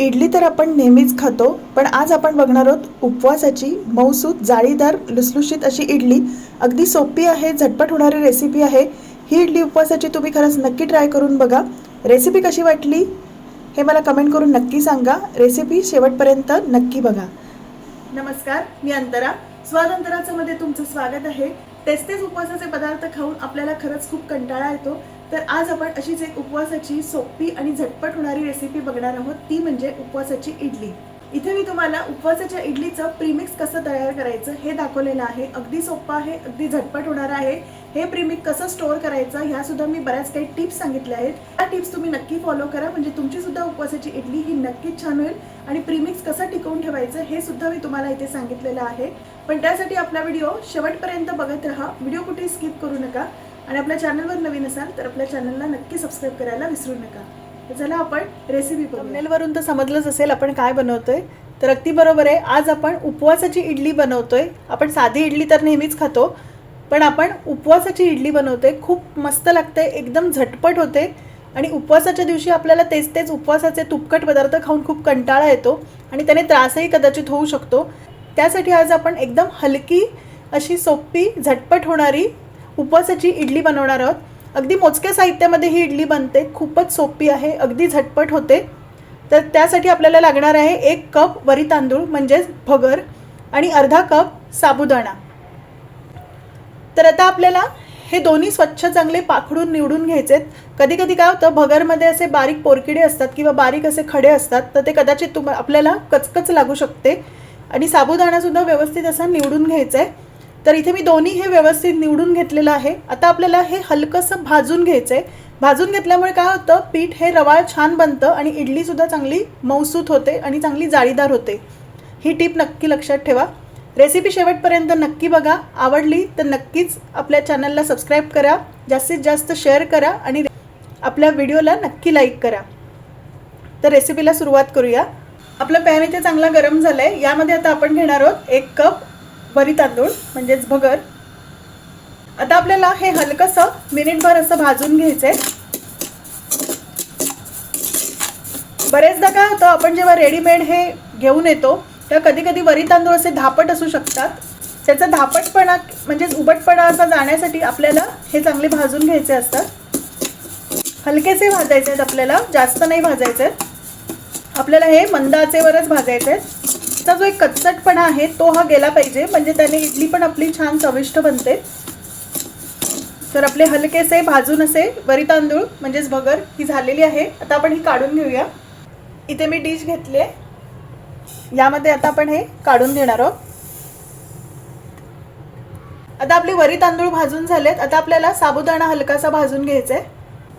इडली तर आपण नेहमीच खातो पण आज आपण बघणार आहोत उपवासाची मऊसूत जाळीदार लुसलुशीत अशी इडली. अगदी सोपी आहे झटपट होणारी रेसिपी आहे. ही इडली उपवासाची तुम्ही खरंच नक्की ट्राय करून बघा. रेसिपी कशी वाटली? हे मला कमेंट करून नक्की सांगा. रेसिपी शेवटपर्यंत नक्की बघा. नमस्कार मी अंतरा. स्वादंतराचं मध्ये तुमचं स्वागत आहे. तेच तेच उपवासाचे पदार्थ खाऊन आपल्याला खरंच खूप कंटाळा येतो. तर आज आपण अशीच एक उपवासाची सोपी आणि झटपट होणारी रेसिपी बघणार आहोत. ती म्हणजे उपवासाची इडली. इथे मी तुम्हाला उपवासाच्या इडलीचं प्रीमिक्स कसं तयार करायचं हे दाखवलेलं आहे. अगदी सोपं आहे अगदी झटपट होणार आहे. हे प्रीमिक्स कसं स्टोअर करायचं ह्या सुद्धा मी बऱ्याच काही टिप्स सांगितल्या आहेत. त्या टिप्स तुम्ही नक्की फॉलो करा. म्हणजे तुमची सुद्धा उपवासाची इडली ही नक्कीच छान होईल आणि प्रीमिक्स कसं टिकवून ठेवायचं हे सुद्धा मी तुम्हाला इथे सांगितलेलं आहे. पण त्यासाठी आपला व्हिडिओ शेवटपर्यंत बघत राहा. व्हिडिओ कुठे स्किप करू नका. आणि आपल्या चॅनलवर नवीन असाल तर आपल्या चॅनलला नक्की सबस्क्राईब करायला विसरू नका. तर चला आपण रेसिपी वरून तर समजलंच असेल आपण काय बनवतोय? तर अगदी बरोबर आहे आज आपण उपवासाची इडली बनवतोय. आपण साधी इडली तर नेहमीच खातो पण आपण उपवासाची इडली बनवतोय. खूप मस्त लागते एकदम झटपट होते. आणि उपवासाच्या दिवशी आपल्याला तेच तेच उपवासाचे तुपकट पदार्थ खाऊन खूप कंटाळा येतो आणि त्याने त्रासही कदाचित होऊ शकतो. त्यासाठी आज आपण एकदम हलकी अशी सोपी झटपट होणारी उपवासाची इडली बनवणार आहोत. अगदी मोजक्या साहित्यामध्ये ही इडली बनते. खूपच सोपी आहे. अगदी झटपट होते. तर त्यासाठी आपल्याला लागणार आहे एक कप वरी तांदूळ म्हणजेच भगर आणि अर्धा कप साबुदाणा. तर आता आपल्याला हे दोन्ही स्वच्छ चांगले पाखडून निवडून घ्यायचेत. कधी कधी काय होतं भगरमध्ये असे बारीक पोरकिडे असतात किंवा बारीक असे खडे असतात तर ते कदाचित तुम आपल्याला कचकच लागू शकते. आणि साबुदाणासुद्धा व्यवस्थित असा निवडून घ्यायचा आहे तर इथे मी दोन्ही हे व्यवस्थित निवडून घेतलेलं आहे. आता आपल्याला हे हलकंसं भाजून घ्यायचं आहे भाजून घेतल्यामुळे काय होतं पीठ हे रवाळ छान बनतं आणि इडलीसुद्धा चांगली मऊसूत होते आणि चांगली जाळीदार होते. ही टीप नक्की लक्षात ठेवा. रेसिपी शेवटपर्यंत नक्की बघा. आवडली तर नक्कीच आपल्या चॅनलला सबस्क्राईब करा. जास्तीत जास्त शेअर करा आणि आपल्या व्हिडिओला नक्की लाईक करा. तर रेसिपीला सुरुवात करूया. आपलं पॅन इथे चांगला गरम झालं आहे यामध्ये आता आपण घेणार आहोत एक कप वरी तांदूळ म्हणजेच भगर. आता आपल्याला हे हलकंसं मिनिटभर असं भाजून घ्यायचं आहे बरेचदा काय होतं आपण जेव्हा रेडीमेड हे घेऊन येतो तेव्हा कधी कधी वरी तांदूळ असे धापट असू शकतात. त्याचा धापटपणा म्हणजेच उबटपणा असा जाण्यासाठी आपल्याला हे चांगले भाजून घ्यायचे असतात. हलकेसे भाजायचे आहेत आपल्याला जास्त नाही भाजायचे. आहेत आपल्याला हे मंदाचेवरच भाजायचे आहेत. त्याचा जो एक कच्चटपणा आहे तो हा गेला पाहिजे. म्हणजे त्याने इडली पण आपली छान चविष्ट बनते. तर आपले हलकेसे भाजून असे वरी तांदूळ म्हणजेच भगर ही झालेली आहे. आता आपण ही काढून घेऊया. इथे मी डिश घेतली आहे. यामध्ये आता आपण हे काढून घेणार आहोत. आता आपले वरी तांदूळ भाजून झालेत. आता आपल्याला साबुदाणा हलकासा भाजून घ्यायचा आहे.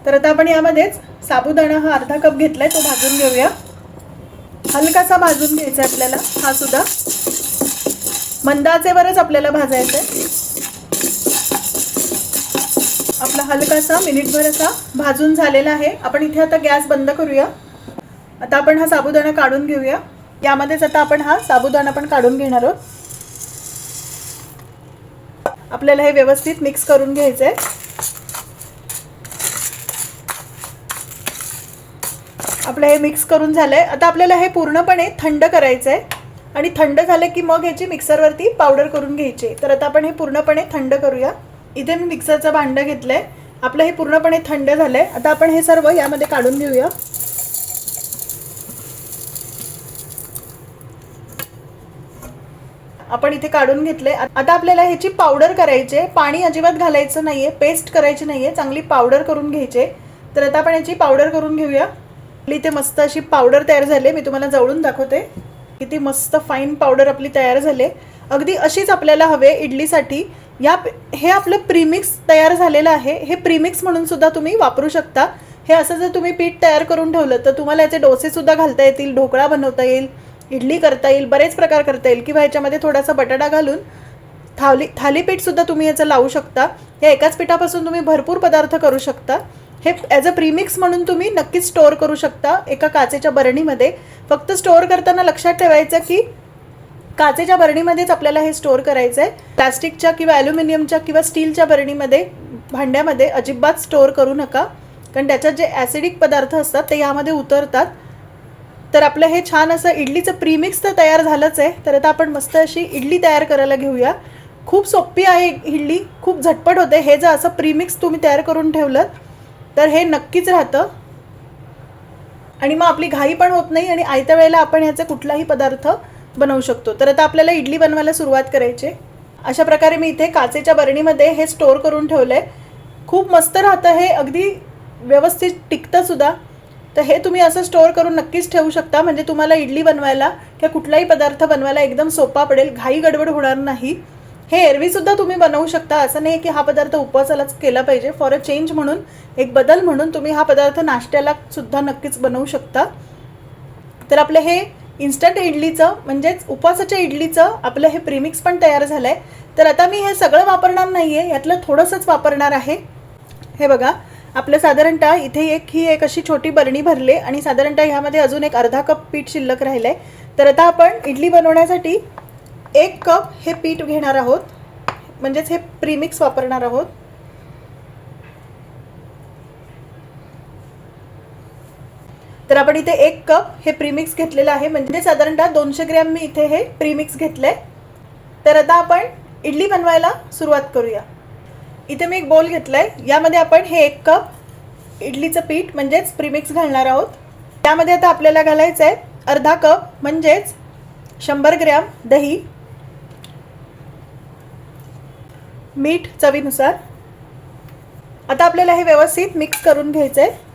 तर आता आपण यामध्येच साबुदाणा हा अर्धा कप घेतला आहे तो भाजून घेऊया. हलकासा भाजून घ्यायचा आहे आपल्याला. हा सुद्धा. मंदाचेवरच आपल्याला भाजायचं आहे. आपला हलकासा मिनिटभर असा भाजून झालेला आहे. आपण इथे आता गॅस बंद करूया. आता आपण हा साबुदाणा काढून घेऊया. यामध्येच आता आपण हा साबुदाणा पण काढून घेणार आहोत. आपल्याला हे व्यवस्थित मिक्स करून घ्यायचं आहे आपलं हे मिक्स करून झालं आहे आता आपल्याला हे पूर्णपणे थंड करायचं आहे आणि थंड झालं की मग ह्याची मिक्सरवरती पावडर करून घ्यायची. तर आता आपण हे पूर्णपणे थंड करूया. इथे मी मिक्सरचं भांडं घेतलं आहे आपलं हे पूर्णपणे थंड झालं आहे आता आपण हे सर्व यामध्ये काढून घेऊया. आपण इथे काढून घेतले आता आपल्याला ह्याची पावडर करायची आहे पाणी अजिबात घालायचं नाहीये. पेस्ट करायची नाहीये. चांगली पावडर करून घ्यायची. तर आता आपण याची पावडर करून घेऊया. इथे मस्त अशी पावडर तयार झाली. मी तुम्हाला जवळून दाखवते. किती मस्त फाईन पावडर आपली तयार झाले. अगदी अशीच आपल्याला हवे इडलीसाठी. या हे आपलं प्रीमिक्स तयार झालेलं आहे. हे प्रीमिक्स म्हणून सुद्धा तुम्ही वापरू शकता. हे असं जर तुम्ही पीठ तयार करून ठेवलं तर तुम्हाला याचे डोसेसुद्धा घालता येतील ढोकळा बनवता येईल इडली करता येईल बरेच प्रकार करता येईल. किंवा ह्याच्यामध्ये थोडासा बटाटा घालून थाली थालीपीठसुद्धा तुम्ही याचं लावू शकता. या एकाच पिठापासून तुम्ही भरपूर पदार्थ करू शकता. हे ॲज अ प्रीमिक्स म्हणून तुम्ही नक्कीच स्टोअर करू शकता एका काचेच्या बरणीमध्ये. फक्त स्टोअर करताना लक्षात ठेवायचं की काचेच्या बरणीमध्येच आपल्याला हे स्टोअर करायचं आहे प्लास्टिकच्या किंवा ॲल्युमिनियमच्या किंवा स्टीलच्या बरणीमध्ये भांड्यामध्ये अजिबात स्टोअर करू नका. कारण त्याच्यात जे ॲसिडिक पदार्थ असतात ते यामध्ये उतरतात. तर आपलं हे छान असं इडलीचं प्रीमिक्स तर तयार झालंच आहे. तर आता आपण मस्त अशी इडली तयार करायला घेऊया. खूप सोपी आहे इडली खूप झटपट होते. हे जर असं प्रीमिक्स तुम्ही तयार करून ठेवलं तर हे नक्कीच राहतं. आणि मग आपली घाई पण होत नाही आणि आयत्या वेळेला आपण ह्याचा कुठलाही पदार्थ बनवू शकतो. तर आता आपल्याला इडली बनवायला सुरुवात करायची अशा प्रकारे मी इथे काचेच्या बरणीमध्ये हे स्टोअर करून ठेवलं आहे खूप मस्त राहतं हे अगदी व्यवस्थित टिकतं सुद्धा. तर हे तुम्ही असं स्टोअर करून नक्कीच ठेवू शकता. म्हणजे तुम्हाला इडली बनवायला किंवा कुठलाही पदार्थ बनवायला एकदम सोपा पडेल. घाई गडबड होणार नाही. हे एरवीसुद्धा तुम्ही बनवू शकता. असं नाही की हा पदार्थ उपवासालाच केला पाहिजे. फॉर अ चेंज म्हणून एक बदल म्हणून तुम्ही हा पदार्थ नाश्त्याला सुद्धा नक्कीच बनवू शकता. तर आपलं हे इन्स्टंट इडलीचं म्हणजेच उपवासाच्या इडलीचं आपलं हे प्रीमिक्स पण तयार झालं आहे तर आता मी हे सगळं वापरणार नाही आहे यातलं थोडंसंच वापरणार आहे. हे बघा आपलं साधारणतः इथे एक ही एक अशी छोटी बरणी भरली आहे आणि साधारणतः ह्यामध्ये अजून एक अर्धा कप पीठ शिल्लक राहिलं आहे तर आता आपण इडली बनवण्यासाठी एक कप हे पीठ घेणार आहोत. म्हणजेच हे प्रीमिक्स वापरणार आहोत. तर आपण इथे एक कप हे प्रीमिक्स घेतलेलं आहे. म्हणजे साधारणतः दोनशे ग्रॅम मी इथे हे प्रीमिक्स घेतलंय. तर आता आपण इडली बनवायला सुरुवात करूया. इथे मी एक बोल घेतलाय. यामध्ये आपण हे एक कप इडलीचं पीठ म्हणजेच प्रीमिक्स घालणार आहोत. त्यामध्ये आता आपल्याला घालायचं आहे अर्धा कप म्हणजेच शंभर ग्रॅम दही. मीठ चवीनुसार. आता आपल्याला हे व्यवस्थित मिक्स करून घ्यायचं आहे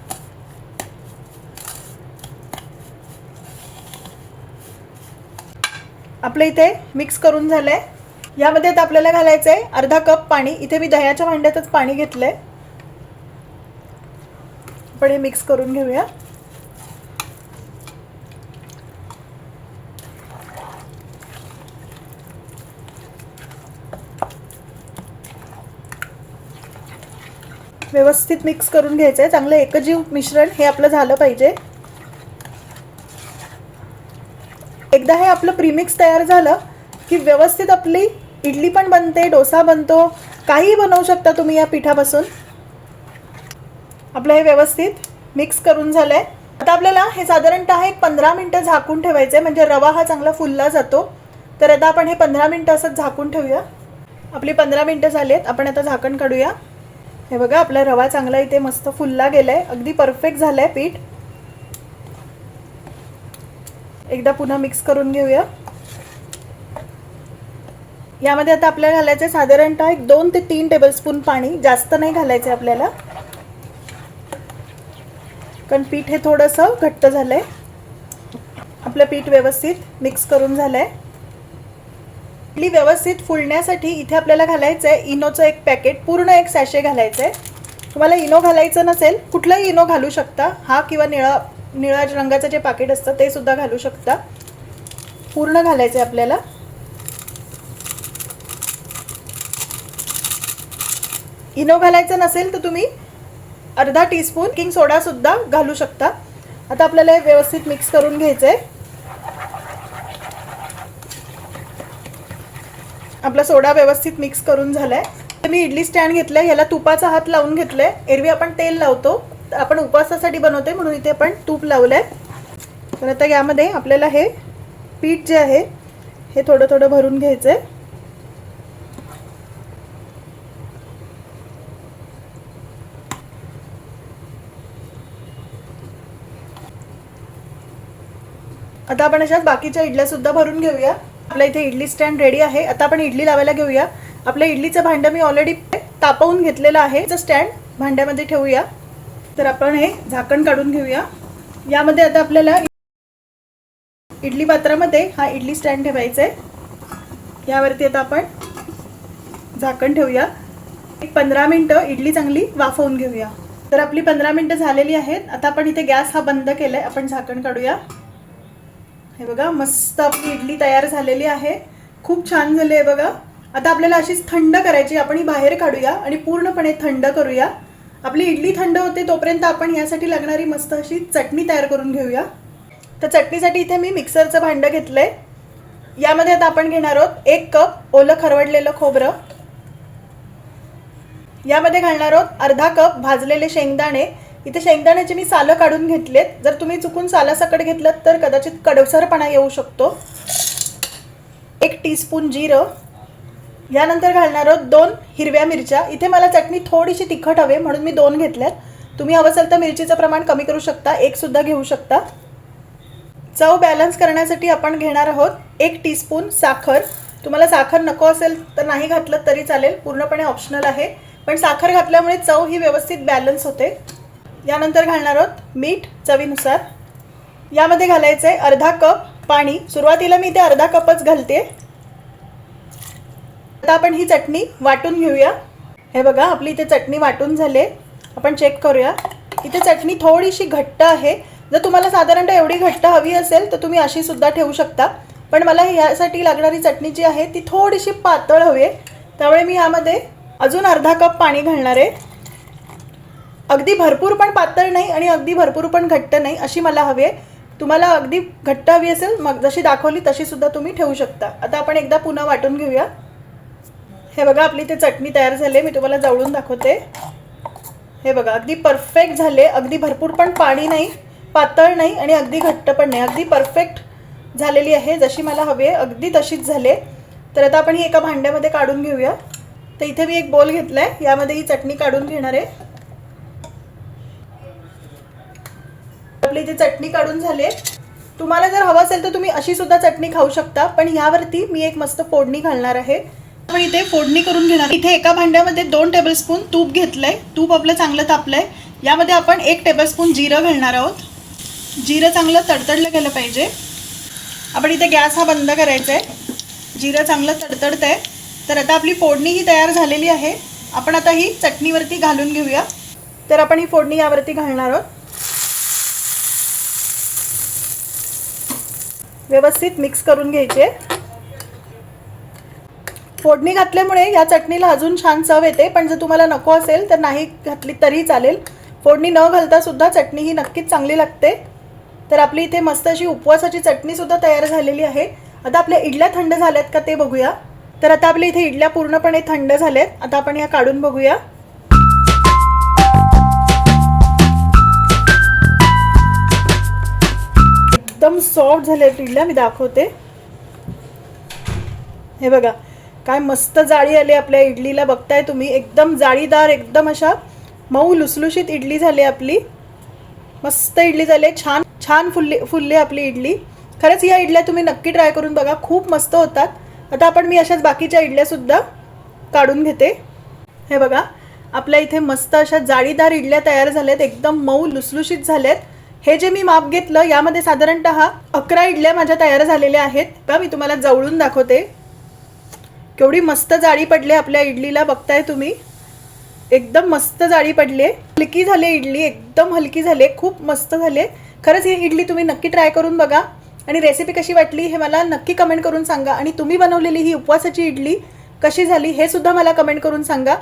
आपलं इथे मिक्स करून झालं आहे यामध्ये आता आपल्याला घालायचं आहे अर्धा कप पाणी. इथे मी दह्याच्या भांड्यातच पाणी घेतलं आहे आपण हे मिक्स करून घेऊया. व्यवस्थित मिक्स करून घ्यायचं आहे चांगलं एकजीव मिश्रण हे आपलं झालं पाहिजे. एकदा हे आपलं प्रीमिक्स तयार झालं की व्यवस्थित आपली इडली पण बनते डोसा बनतो काहीही बनवू शकता तुम्ही या पिठापासून. आपलं हे व्यवस्थित मिक्स करून झालं आहे आता आपल्याला हे साधारणतः एक पंधरा मिनटं झाकून ठेवायचं आहे म्हणजे रवा हा चांगला फुलला जातो. तर आता आपण हे पंधरा मिनटं असंच झाकून ठेवूया. आपली पंधरा मिनटं आहेत आपण आता झाकण काढूया. हे बघा आपला रवा चांगला इथे मस्त फुलला गेलाय. अगदी परफेक्ट झालाय पीठ. एकदा पुन्हा मिक्स करून घेऊया. यामध्ये आता आपल्याला घालायचं आहे साधारणतः एक दोन ते तीन टेबलस्पून पाणी. जास्त नाही घालायचं आहे आपल्याला. कारण पीठ हे थोडंसं घट्ट झालंय. आपलं पीठ व्यवस्थित मिक्स करून झालंय. इडली व्यवस्थित फुलण्यासाठी इथे आपल्याला घालायचं आहे इनोचं एक पॅकेट पूर्ण एक सॅशे घालायचं आहे तुम्हाला इनो घालायचं नसेल कुठलाही इनो घालू शकता. हा किंवा निळा निळ्या रंगाचं जे पाकिट असतं ते सुद्धा घालू शकता. पूर्ण घालायचं आहे आपल्याला. इनो घालायचं नसेल तर तुम्ही अर्धा टीस्पून किंग सोडासुद्धा घालू शकता. आता आपल्याला हे व्यवस्थित मिक्स करून घ्यायचं आहे आपला सोडा व्यवस्थित मिक्स करून झालाय. तर मी इडली स्टँड घेतलंय ह्याला तुपाचा हात लावून घेतलाय. एरवी आपण तेल लावतो. आपण उपवासासाठी बनवते म्हणून इथे आपण तूप लावलंय. तर आता यामध्ये आपल्याला हे पीठ जे आहे हे थोडं थोडं भरून घ्यायचं आहे आता आपण अशाच बाकीच्या इडल्या सुद्धा भरून घेऊया. आपल्या इथे इडली स्टँड रेडी आहे. आता आपण इडली लावायला घेऊया. आपल्या इडलीचं भांडं मी ऑलरेडी तापवून घेतलेलं आहे. स्टँड भांड्यामध्ये ठेवूया. तर आपण हे झाकण काढून घेऊया. यामध्ये आता आपल्याला इडली पात्रामध्ये हा इडली स्टँड ठेवायचा आहे. यावरती आता आपण झाकण ठेवूया. एक पंधरा मिनटं इडली चांगली वाफवून घेऊया. तर आपली पंधरा मिनटं झालेली आहेत. आता आपण इथे गॅस हा बंद केलाय. आपण झाकण काढूया. हे बघा मस्त आपली इडली तयार झालेली आहे. खूप छान झाली आहे बघा. आता आपल्याला अशीच थंड करायची आपण ही बाहेर काढूया आणि पूर्णपणे थंड करूया. आपली इडली थंड होते तोपर्यंत आपण यासाठी लागणारी मस्त अशी चटणी तयार करून घेऊया. तर चटणीसाठी इथे मी मिक्सरचं भांडं घेतलंय. यामध्ये आता आपण घेणार आहोत एक कप ओलं खरवडलेलं खोबरं. यामध्ये घालणार आहोत अर्धा कप भाजलेले शेंगदाणे. इथे शेंगदाण्याची मी सालं काढून घेतलेत. जर तुम्ही चुकून सालासकट घेतलं तर कदाचित कडवसरपणा येऊ शकतो. एक टीस्पून जिरं. यानंतर घालणार आहोत दोन हिरव्या मिरच्या. इथे मला चटणी थोडीशी तिखट हवे म्हणून मी दोन घेतल्यात. तुम्ही हवं असेल तर मिरचीचं प्रमाण कमी करू शकता. एकसुद्धा घेऊ शकता. चव बॅलन्स करण्यासाठी आपण घेणार आहोत एक टीस्पून साखर. तुम्हाला साखर नको असेल तर नाही घातलं तरी चालेल. पूर्णपणे ऑप्शनल आहे. पण साखर घातल्यामुळे चव ही व्यवस्थित बॅलन्स होते. यानंतर घालणार आहोत मीठ चवीनुसार. यामध्ये घालायचं आहे अर्धा कप पाणी. सुरुवातीला मी इथे अर्धा कपच घालते. आता आपण ही चटणी वाटून घेऊया. हे बघा आपली इथे चटणी वाटून झाले. आपण चेक करूया. इथे चटणी थोडीशी घट्ट आहे. जर तुम्हाला साधारणतः एवढी घट्ट हवी असेल तर तुम्ही अशी सुद्धा ठेवू शकता. पण मला ह्यासाठी लागणारी चटणी जी आहे ती थोडीशी पातळ हवी आहे. त्यामुळे मी यामध्ये अजून अर्धा कप पाणी घालणार आहे. अगदी भरपूर पण पातळ नाही आणि अगदी भरपूर पण घट्ट नाही अशी मला हवी आहे. तुम्हाला अगदी घट्ट हवी असेल मग जशी दाखवली तशी सुद्धा तुम्ही ठेवू शकता. आता आपण एकदा पुन्हा वाटून घेऊया. हे बघा आपली ते चटणी तयार झाली मी तुम्हाला जवळून दाखवते. हे बघा अगदी परफेक्ट झाले अगदी भरपूर पण पाणी नाही पातळ नाही आणि अगदी घट्ट पण नाही. अगदी परफेक्ट झालेली आहे जशी मला हवी आहे. अगदी तशीच झाले तर आता आपण ही एका भांड्यामध्ये काढून घेऊया. तर इथे मी एक बोल घेतला आहे यामध्ये ही चटणी काढून घेणार आहे. आपली इथे चटणी काढून झाली. तुम्हाला जर हवं असेल तर तुम्ही अशी सुद्धा चटणी खाऊ शकता पण यावरती मी एक मस्त फोडणी घालणार आहे. आपण इथे फोडणी करून घेणार इथे एका भांड्यामध्ये दोन टेबलस्पून तूप घेतलंय. तूप आपलं चांगलं तापलंय. यामध्ये आपण एक टेबलस्पून जिरं घालणार आहोत. जिरं चांगलं तडतडलं गेलं पाहिजे. आपण इथे गॅस हा बंद करायचा आहे जिरं चांगलं तडतडतं आहे तर आता आपली फोडणी ही तयार झालेली आहे. आपण आता ही चटणीवरती घालून घेऊया. तर आपण ही फोडणी यावरती घालणार आहोत. व्यवस्थित मिक्स करून घ्यायचे. फोडणी घातल्यामुळे या चटणीला अजून छान चव येते पण जर तुम्हाला नको असेल तर नाही घातली तरी चालेल. फोडणी न घालता सुद्धा चटणी ही नक्कीच चांगली लागते. तर आपली इथे मस्त अशी उपवासाची चटणीसुद्धा तयार झालेली आहे. आता आपल्या इडल्या थंड झाल्यात का ते बघूया. तर आता आपल्या इथे इडल्या पूर्णपणे थंड झाल्यात. आता आपण ह्या काढून बघूया. एकदम सॉफ्ट झाले इडल्या मी दाखवते. हे बघा काय मस्त जाळी आली आपल्या इडलीला. बघताय तुम्ही एकदम जाळीदार एकदम अशा मऊ लुसलुशीत इडली झाली आपली. मस्त इडली झाली छान छान फुलली फुलली आपली इडली. खरंच या इडल्या तुम्ही नक्की ट्राय करून बघा खूप मस्त होतात. आता आपण मी अशाच बाकीच्या इडल्यासुद्धा काढून घेते. हे बघा आपल्या इथे मस्त अशा जाळीदार इडल्या तयार झाल्यात एकदम मऊ लुसलुशीत झाल्यात. हे जे मी माप घेतलं यामध्ये साधारणतः अकरा इडल्या माझ्या तयार झालेल्या आहेत. का मी तुम्हाला जवळून दाखवते. केवढी मस्त जाळी पडली आपल्या इडलीला बघताय तुम्ही. एकदम मस्त जाळी पडली. हलकी झाली इडली एकदम हलकी झाली खूप मस्त झाले. खरंच ही इडली तुम्ही नक्की ट्राय करून बघा. आणि रेसिपी कशी वाटली हे मला नक्की कमेंट करून सांगा. आणि तुम्ही बनवलेली ही उपवासाची इडली कशी झाली हे सुद्धा मला कमेंट करून सांगा.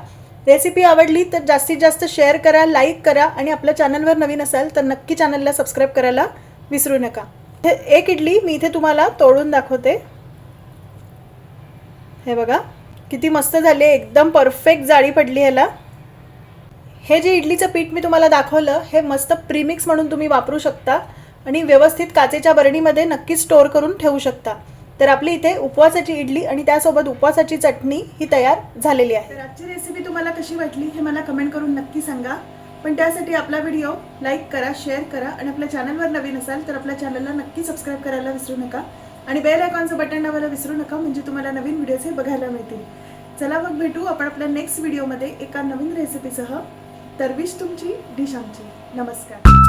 रेसिपी आवडली तर जास्तीत जास्त शेअर करा लाईक करा आणि आपल्या चॅनलवर नवीन असाल तर नक्की चॅनलला सबस्क्राईब करायला विसरू नका. एक इडली मी इथे तुम्हाला तोडून दाखवते. हे बघा किती मस्त झाले एकदम परफेक्ट जाळी पडली ह्याला. हे जे इडलीचं पीठ मी तुम्हाला दाखवलं हे मस्त प्रीमिक्स म्हणून तुम्ही वापरू शकता आणि व्यवस्थित काचेच्या बरणीमध्ये नक्की स्टोअर करून ठेवू शकता. तर आपली इथे उपवासाची इडली आणि त्यासोबत उपवासाची चटणी ही तयार झालेली आहे. तर आजची रेसिपी तुम्हाला कशी वाटली हे मला कमेंट करून नक्की सांगा. पण त्यासाठी आपला व्हिडिओ लाईक करा शेअर करा आणि आपल्या चॅनलवर नवीन असाल तर आपल्या चॅनलला नक्की सबस्क्राईब करायला विसरू नका. आणि बेल आयकॉनचं बटन दाबायला विसरू नका म्हणजे तुम्हाला नवीन व्हिडिओज हे बघायला मिळतील. चला मग भेटू आपण आपल्या नेक्स्ट व्हिडिओमध्ये एका नवीन रेसिपीसह तर विश तुमची डिश आमची. नमस्कार.